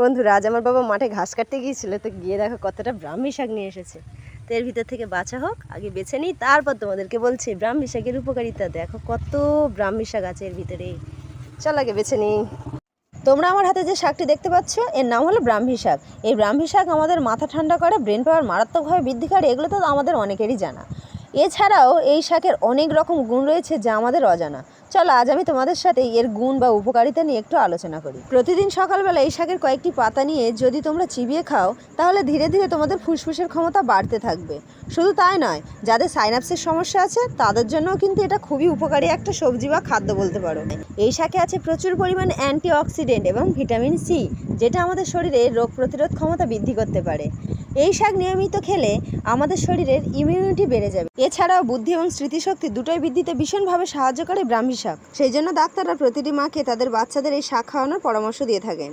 বন্ধুরা, আজ আমার বাবা মাঠে ঘাস কাটতে গিয়েছিল, তো গিয়ে দেখো কতটা ব্রাহ্মী শাক নিয়ে এসেছে। তো এর ভিতর থেকে বাছা হোক, আগে বেছে নিই, তারপর তোমাদেরকে বলছি, ব্রাহ্মী শাকের উপকারিতা দেখো, কত ব্রাহ্মী শাক আছে এর ভিতরে। চল আগে বেছে নিই। তোমরা আমার হাতে যে শাকটি দেখতে পাচ্ছ, এর নাম হলো ব্রাহ্মী শাক। এই ব্রাহ্মী শাক আমাদের মাথা ঠান্ডা করে, ব্রেন পাওয়ার মারাত্মকভাবে বৃদ্ধি করে, এগুলো তো আমাদের অনেকেরই জানা। এছাড়াও এই শাকের অনেক রকম গুণ রয়েছে যা আমাদের অজানা। চলো, আজ আমি তোমাদের সাথে এর গুণ বা উপকারিতা নিয়ে একটু আলোচনা করি। প্রতিদিন সকালবেলা এই শাকের কয়েকটি পাতা নিয়ে যদি তোমরা চিবিয়ে খাও, তাহলে ধীরে ধীরে তোমাদের ফুসফুসের ক্ষমতা বাড়তে থাকবে। শুধু তাই নয়, যাদের সাইনাপসের সমস্যা আছে, তাদের জন্যও কিন্তু এটা খুবই উপকারী একটা সবজি বা খাদ্য বলতে পারো। এই শাকে আছে প্রচুর পরিমাণ অ্যান্টিঅক্সিডেন্ট এবং ভিটামিন সি, যেটা আমাদের শরীরে রোগ প্রতিরোধ ক্ষমতা বৃদ্ধি করতে পারে। এই শাক নিয়মিত খেলে আমাদের শরীরের ইমিউনিটি বেড়ে যাবে। এছাড়াও বুদ্ধি এবং স্মৃতিশক্তি দুটোই বৃদ্ধিতে ভীষণভাবে সাহায্য করে ব্রাহ্মী শাক। সেই জন্য ডাক্তাররা প্রতিটি মাকে তাদের বাচ্চাদের এই শাক খাওয়ানোর পরামর্শ দিয়ে থাকেন।